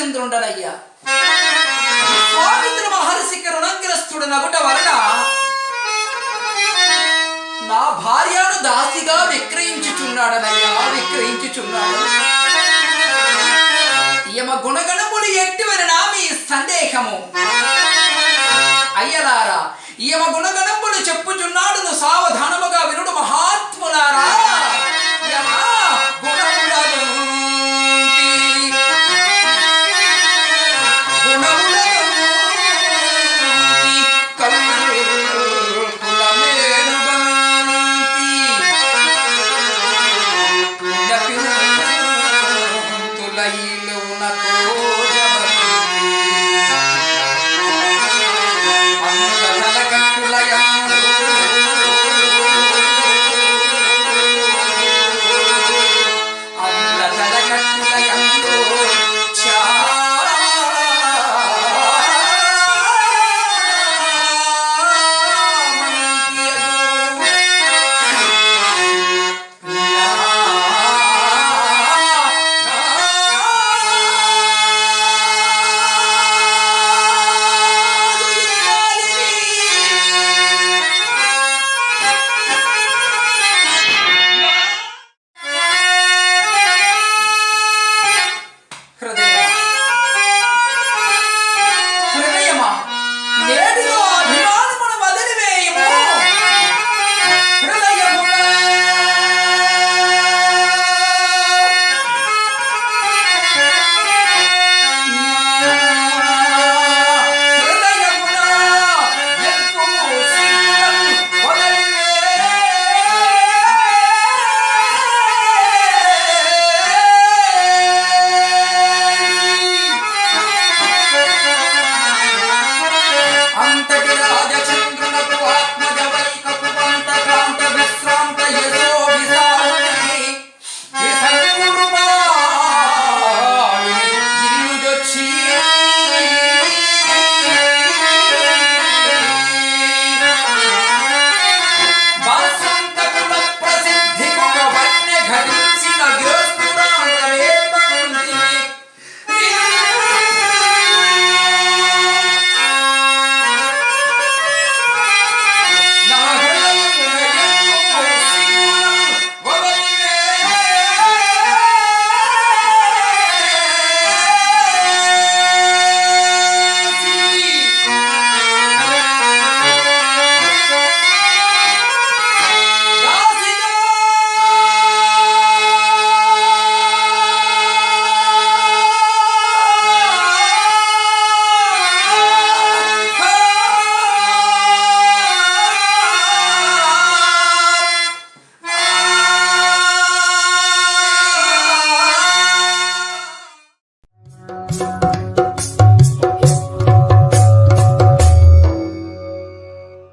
హరిశ్చంద్రుండనయ్యా విశ్వామిత్ర మహర్షికి రుణగ్రస్తుడు నగుట వలన నా భార్యను దాసిగా విక్రయించుచున్నాడనయ్యా విక్రయించుచున్నాడు. యమ గుణగణములు ఎట్టివని నా మీ సందేహము? అయ్యలారా యమ గుణగణములు చెప్పుచున్నాడు సావధానం